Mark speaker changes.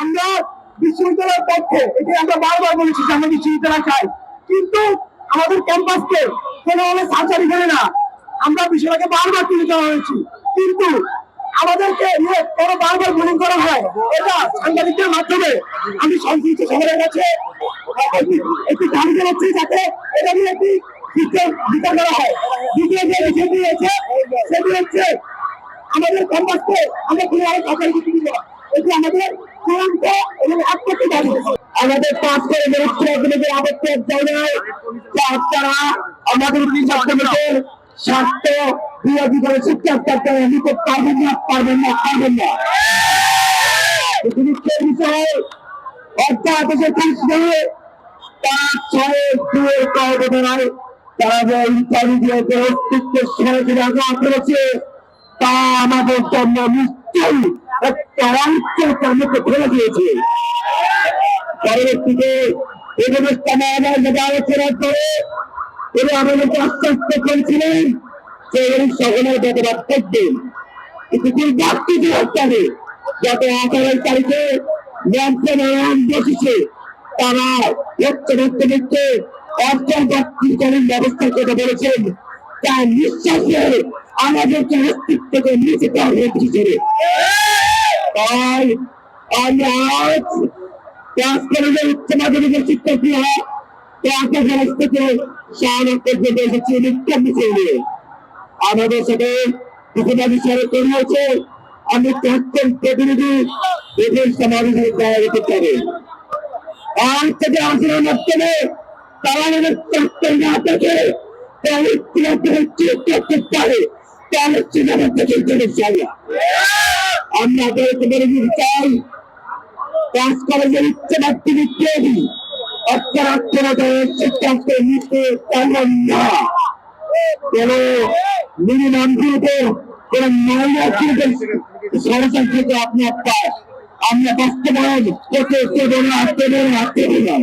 Speaker 1: আমরা বিশ্ববিদ্যালয়ের পক্ষে এটি আমরা বারবার বলেছি যে আমরা বিশ্ববিদ্যালয় চাই। কিন্তু আমাদের ক্যাম্পাসকে কোনোভাবে সার্জারি করে না। আমরা বিষয়টাকে বারবার তুলে দেওয়া হয়েছি। কিন্তু আমাদেরকে কোনো বারবার বুলিং করা হয়, এটা সাংবাদিকদের মাধ্যমে। আমি সংশ্লিষ্ট শহরের কাছে একটি দাবি জানাচ্ছি যাতে এটা নিয়ে একটি বিচার বিচার করা হয়। দ্বিতীয় যে বিষয়টি রয়েছে, সেটি হচ্ছে আমাদের ক্যাম্পাসকে আমরা কোনো আরও সরকারি কিছু দিব। এটি আমাদের চূড়ান্ত এবং দাবি। আমাদের পাঁচ আপনারা আমাদের কৃষক সমিতির স্বার্থ বিরোধী করে শিক্ষা আপনারা নিতে পারবেন না পারবেন না পারবেন না। ছয়, দুয়ের কর্মধারায় তারা যে ইন্টারমিডিয়েটের অস্তিত্বের করেছে, তা আমাদের জন্য নিশ্চয়ই অনিশ্চয়তার মুখে ফেলে দিয়েছে। পরবর্তীতে এগুলো আমার মধ্যে আলোচনার পরে তিনি আমাদেরকে আশ্বস্ত করেছিলেন যে এই তারা উচ্চ মধ্যবিত্তে অর্থন বাস্তবীকরণ ব্যবস্থার বলেছেন। তা নিঃশ্বাসে আমাদেরকে অস্তিত্বকে নিয়ে যেতে তাই আমরা আজ ক্লাস কলেজের উচ্চ মাধ্যমিকের শিক্ষার্থীরা ক্লাস কলেজ থেকে শাহনাথ পর্যন্ত এসেছে বিজ্ঞান বিষয় নিয়ে। আমাদের সাথে কিছুটা বিষয়ে করিয়েছে আমি প্রাক্তন প্রতিনিধি সমাবেশের জায়গা দিতে পারে আজ থেকে আলোচনার মাধ্যমে তারা আমাদের প্রাক্তন না থাকে তাহলে চেক করতে পারে। তাহলে চলে যাবে আমরা দিতে চাই। ক্লাস কলেজের উচ্চ মাধ্যমিক তৈরি অক্ষরাক্ষরতা সিদ্ধান্ত নিতে পারবেন না। কোন? মিনিমাম গ্রুপের কোন মহিলা গ্রুপের ষড়যন্ত্র থেকে আপনি আপনার আমরা বাস্তবায়ন করতে না, দেবো না।